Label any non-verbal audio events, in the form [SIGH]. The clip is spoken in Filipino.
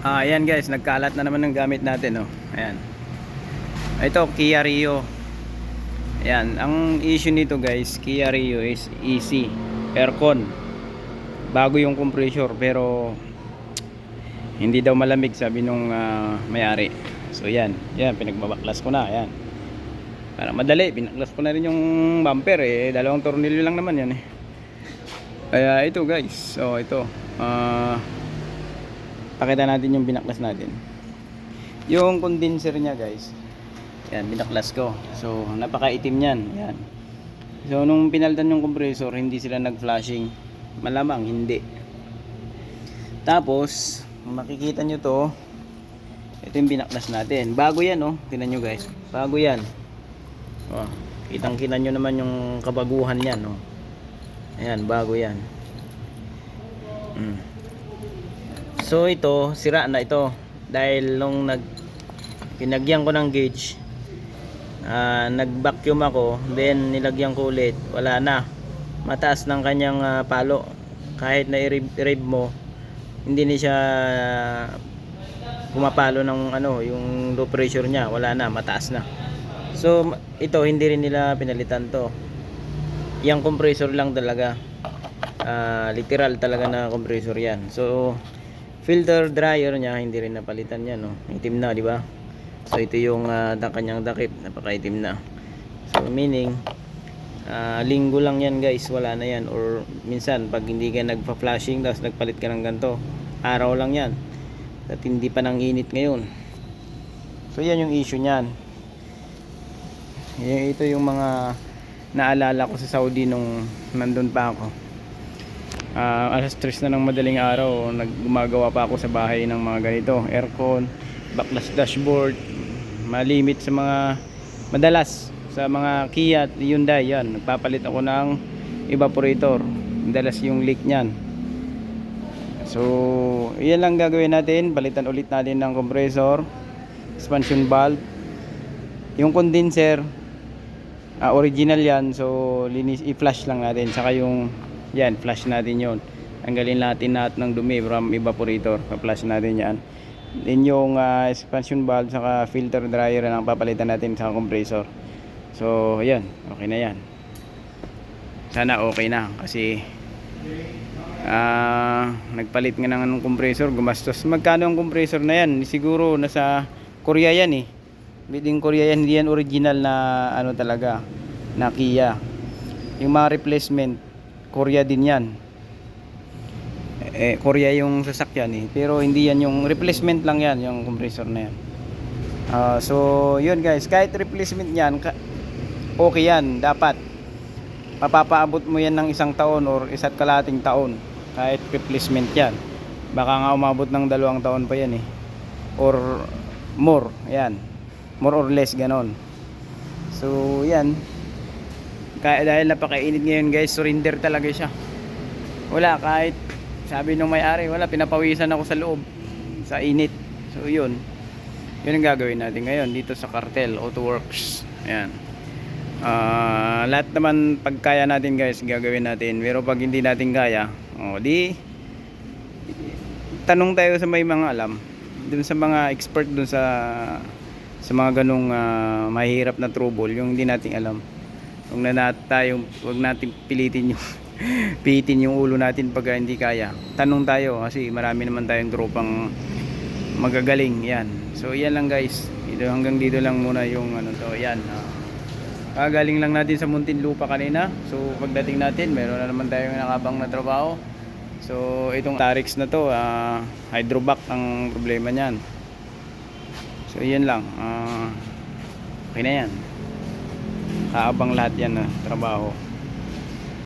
Ah, ayan guys, nagkalat na naman ng gamit natin, oh. Ayan. Ito, Kia Rio. Ayan, ang issue nito guys, Kia Rio is easy. Aircon. Bago yung compressor, pero hindi daw malamig sabi nung ah, may-ari. So yan, yan pinagbabaklas ko na, yan. Para madali, binaklas ko na rin yung bumper eh, dalawang tornilyo lang naman yan eh. Kaya ito guys, so ito. Ah pakita natin yung binaklas natin. Yung condenser niya guys. Yan binaklas ko. So napakaitim yan yan. So nung pinaltan yung compressor hindi sila nag flashing malamang hindi. Tapos makikita nyo to ito yung binaklas natin. Bago yan oh. Tinan nyo guys. Bago yan. Oh, kitang kita nyo naman yung kabaguhan yan oh. ayan bago yan. Mm. So ito, sira na ito dahil nung nag pinagyan ko ng gauge ah, nag-vacuum ako, then nilagyan ko ulit, wala na. Mataas ng kanyang ah, palo. Kahit na i-rev mo, hindi ni siya pumapalo ng ano, yung low pressure niya, wala na, mataas na. So ito hindi rin nila pinalitan to. Yang compressor lang talaga. Ah, literal talaga na compressor 'yan. So filter dryer niya hindi rin napalitan yan no? Itim na di ba? So ito yung uh, kanyang dakip. Napakaitim na. So meaning uh, linggo lang yan guys. Wala na yan. Or minsan pag hindi ka nagpa flashing tapos nagpalit ka ng ganito araw lang yan. At hindi pa nang init ngayon. So yan yung issue niyan. Ito yung mga naalala ko sa Saudi nung nandun pa ako uh, alas 3 na ng madaling araw naggumagawa pa ako sa bahay ng mga ganito. Aircon, backlas dashboard malimit sa mga madalas sa mga Kia at Hyundai yan. Nagpapalit ako ng evaporator. Madalas yung leak nyan so yan lang gagawin natin. Palitan ulit natin ng compressor expansion valve yung condenser uh, original yan. So linis i-flush lang natin. Saka yung yan flush natin yon tanggalin natin lahat ng dumi from evaporator. Pa-flush natin yan. Din yung uh, expansion valve saka filter dryer ang papalitan natin sa compressor. So yan okay na yan. Sana okay na kasi uh, nagpalit nga ng compressor gumastos. Magkano ang compressor na yan? Siguro nasa Korea yan eh. Biding Korea yan. Hindi yan original na ano talaga na Kia. Yung mga replacement Korea din yan. Eh, Korea yung sasakyan eh. Pero hindi yan yung replacement lang yan yung compressor na yan. Uh, so yun guys kahit replacement yan okay yan dapat. Mapapaabot mo yan ng isang taon or isa't kalating taon kahit replacement yan. Baka nga umabot ng dalawang taon pa yan eh. Or more yan. More or less ganon. So yan kaya dahil napakainit ngayon guys surrender talaga siya. Wala kahit sabi nung may-ari wala pinapawisan ako sa loob sa init. So yun. Yun ang gagawin natin ngayon dito sa cartel auto works. Ayan. Uh, lahat naman pagkaya natin guys gagawin natin. Pero pag hindi natin kaya oh, di tanong tayo sa may mga alam. Dun sa mga expert dun sa sa mga ganong uh, mahirap na trouble yung hindi natin alam Huwag na natin tayo, huwag natin pilitin yung [LAUGHS] pihitin yung ulo natin pag hindi kaya. Tanong tayo kasi marami naman tayong tropang magagaling. Yan. So yan lang guys. Dito hanggang dito lang muna yung ano to. Yan. Kagaling lang natin sa Muntinlupa kanina. So pagdating natin, meron na naman tayong nakabang na trabaho. So itong Tarix na to, uh, hydrovac ang problema niyan. So yan lang. Uh, okay na yan kaabang lahat yan na trabaho